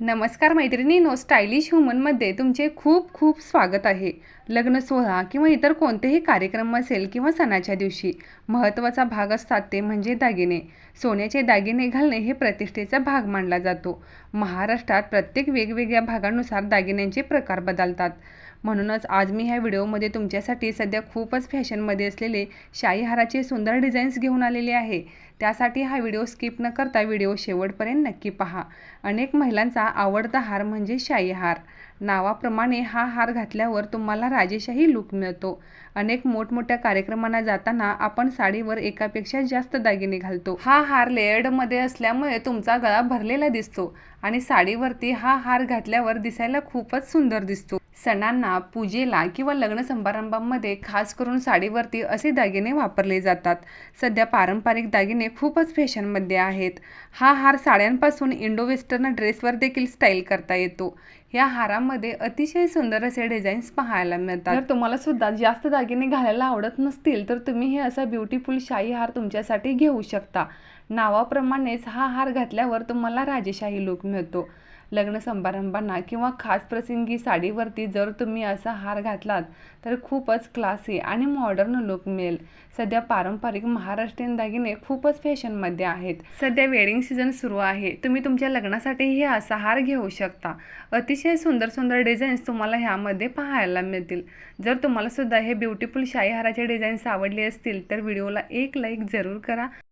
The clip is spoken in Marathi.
नमस्कार मैत्रिणींनो स्टायलिश ह्युमनमध्ये तुमचे खूप खूप स्वागत आहे. लग्न सोहळा किंवा इतर कोणतेही कार्यक्रम असेल किंवा सणाच्या दिवशी महत्त्वाचा भाग असतात ते म्हणजे दागिने. सोन्याचे दागिने घालणे हे प्रतिष्ठेचा भाग मानला जातो. महाराष्ट्रात प्रत्येक वेगवेगळ्या भागानुसार दागिन्यांचे प्रकार बदलतात. म्हणूनच आज मी ह्या व्हिडिओमध्ये तुमच्यासाठी सध्या खूपच फॅशनमध्ये असलेले शाही हाराचे सुंदर डिझाईन्स घेऊन आलेले आहे. त्यासाठी हा व्हिडिओ स्किप न करता व्हिडिओ शेवटपर्यंत नक्की पहा. अनेक महिलांचा आवडता हार म्हणजे शाही हार नावाप्रमाणे हा हार घातल्यावर तुम्हाला राजेशाही लूक मिळतो. अनेक मोठमोठ्या कार्यक्रमांना जाताना आपण साडीवर एकापेक्षा जास्त दागिने घालतो. हा हार लेयर्डमध्ये असल्यामुळे तुमचा गळा भरलेला दिसतो आणि साडीवरती हा हार घातल्यावर दिसायला खूपच सुंदर दिसतो. सणांना पूजेला किंवा लग्न समारंभामध्ये खास करून साडीवरती असे दागिने वापरले जातात. सध्या पारंपरिक दागिने खूपच फॅशनमध्ये आहेत. हा हार साड्यांपासून इंडो वेस्टर्न ड्रेसवर देखील स्टाईल करता येतो. या हारामध्ये अतिशय सुंदर असे डिझाईन्स पाहायला मिळतात. जर तुम्हाला सुद्धा जास्त दागिने घालायला आवडत नसतील तर तुम्ही हे असा ब्युटिफुल शाही हार तुमच्यासाठी घेऊ शकता. नावाप्रमाणेच हा हार घातल्यावर तुम्हाला राजेशाही लूक मिळतो. लग्न समारंभांना किंवा खास प्रसंगी साडीवरती जर तुम्ही असा हार घातलात तर खूपच क्लासी आणि मॉडर्न लुक मिळेल. सध्या पारंपरिक महाराष्ट्रीयन दागिने खूपच फॅशनमध्ये आहेत. सध्या वेडिंग सीझन सुरू आहे. तुम्ही तुमच्या लग्नासाठी हे असा हार घेऊ शकता. अतिशय सुंदर सुंदर डिझाईन्स तुम्हाला ह्यामध्ये पाहायला मिळतील. जर तुम्हाला सुद्धा हे ब्युटिफुल शाही हाराचे डिझाईन्स आवडले असतील तर व्हिडिओला एक लाईक जरूर करा.